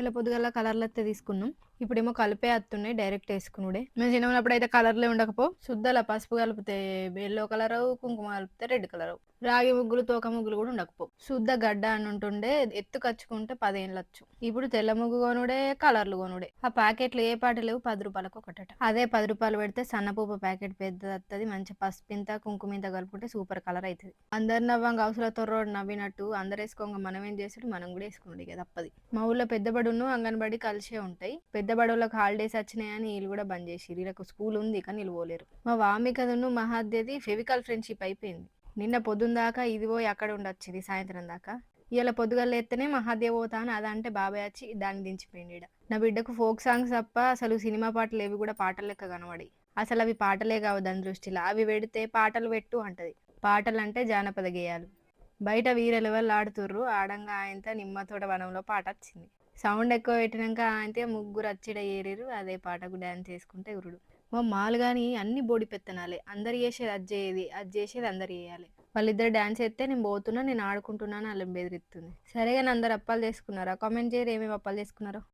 ఇలా పొద్దుగల కలర్లు అయితే తీసుకున్నాం. ఇప్పుడేమో కలిపే వస్తున్నాయి డైరెక్ట్ వేసుకునుడే. మేము చిన్నప్పుడు అయితే కలర్లే ఉండకపో శుద్ధల పసుపు కలిపితే ఎల్లో కలర్ కుంకుమ కలిపితే రెడ్ కలర్. రాగి ముగ్గులు తోక ముగ్గులు కూడా ఉండకపో. శుద్ధ గడ్డ అని ఉంటుండే ఎత్తు కచ్చుకుంటే పదేళ్ళు ఇప్పుడు తెల్ల ముగ్గు కొనుడే కలర్లు కొనుడే. ఆ ప్యాకెట్లు ఏ పాట లేవు పది రూపాయలకు ఒకటట. అదే పది రూపాయలు పెడితే సన్నపూప ప్యాకెట్ పెద్దది వస్తుంది మంచి పసుపింత కుంకుమింత కలుపుకుంటే సూపర్ కలర్ అవుతుంది అందరు నవ్వంగా అవసరంతో తొర్రోడు నవ్వినట్టు అందరు వేసుకోగా మనం ఏం చేసాడు మనం కూడా వేసుకున్నాడు ఇక తప్పది. మా ఊళ్ళో పెద్ద బడును అంగన్వాడీ కలిసే ఉంటాయి. పెద్ద బడవలకు హాలిడేస్ వచ్చినాయని వీళ్ళు కూడా బంద్ చేసి వీళ్ళకు స్కూల్ ఉంది కానీ వీళ్ళు పోలేరు. మా వామికను మహాద్యది ఫెవికల్ ఫ్రెండ్షిప్ అయిపోయింది. నిన్న పొద్దున్న దాకా ఇది పోయి అక్కడ ఉండొచ్చింది సాయంత్రం దాకా. ఇలా పొద్దుగల ఎత్తనే మహాదేవ్ పోతా అని అదంటే బాబాయ్ వచ్చి దాన్ని దించిపోయింది ఈడ. నా బిడ్డకు ఫోక్ సాంగ్స్ తప్ప అసలు సినిమా పాటలు ఏవి కూడా పాటలు లెక్క కనబడి అసలు అవి పాటలే కావు దాని దృష్టిలో. అవి పెడితే పాటలు పెట్టు అంటది. పాటలు అంటే జానపద గేయాలు. బయట వీర ఆడుతుర్రు ఆడంగా ఆయనతో నిమ్మతోట వనంలో పాట వచ్చింది. సౌండ్ ఎక్కువ పెట్టినాక అయితే ముగ్గురు అచ్చిడ ఏరిరు అదే పాటకు డ్యాన్స్ చేసుకుంటే ఉరుడు. మా మాలు కానీ అన్ని బోడి పెత్తనాలే. అందరు చేసేది అది చేయది అది చేసేది అందరు చేయాలి. వాళ్ళిద్దరు డ్యాన్స్ చేస్తే నేను పోతున్నా నేను ఆడుకుంటున్నాను వాళ్ళని బెదిరిస్తుంది. సరేగా అందరు అప్పాలు చేసుకున్నారా? కామెంట్ చేయరు ఏమేమి అప్పాలు చేసుకున్నారో?